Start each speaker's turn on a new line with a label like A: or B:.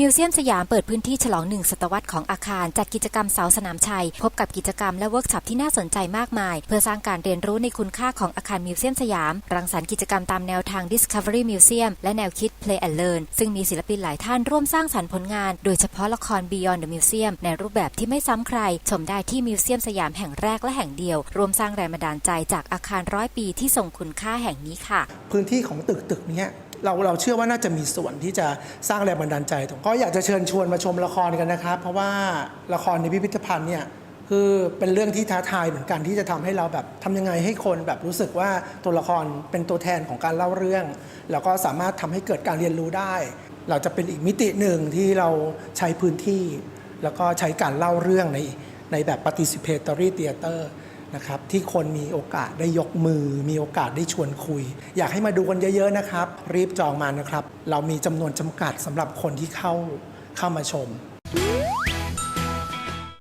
A: มิวเซียมสยามเปิดพื้นที่ฉลองหนึ่งศตวรรษของอาคาร จัดกิจกรรมเสาสนามชัย พบกับกิจกรรมและเวิร์กช็อปที่น่าสนใจมากมาย เพื่อสร้างการเรียนรู้ในคุณค่าของอาคารมิวเซียมสยาม รังสรรค์กิจกรรมตามแนวทาง Discovery Museum และแนวคิด Play and Learn ซึ่งมีศิลปินหลายท่านร่วมสร้างสรรค์ผลงาน โดยเฉพาะละคร Beyond the Museum ในรูปแบบที่ไม่ซ้ำใคร ชมได้ที่มิวเซียมสยามแห่งแรกและแห่งเดียวรวมสร้างแรงบันดาลใจจากอาคารร้อยปีที่ทรงคุณค่าแห่งนี้ค่ะ
B: พื้นที่ของตึกตึกเนี้ย เราเราเชื่อว่าน่าจะมีส่วนที่จะสร้างแรงบันดาลใจตรงก็อยากจะเชิญชวนมาชมละครกันนะครับ เพราะว่าละครในพิพิธภัณฑ์เนี่ยคือเป็นเรื่องที่ท้าทายเหมือนกันที่จะทำให้เราแบบทำยังไงให้คนแบบรู้สึกว่าตัวละครเป็นตัวแทนของการเล่าเรื่อง แล้วก็สามารถทำให้เกิดการเรียนรู้ได้ เราจะเป็นอีกมิติหนึ่งที่เราใช้พื้นที่ แล้วก็ใช้การเล่าเรื่องในในแบบ participatory theater นะครับที่คนมีโอกาสได้ยกมือ มีโอกาสได้ชวนคุย อยากให้มาดูกันเยอะๆนะครับ รีบจองมานะครับ เรามีจำนวนจำกัดสำหรับคนที่เข้าเข้ามาชม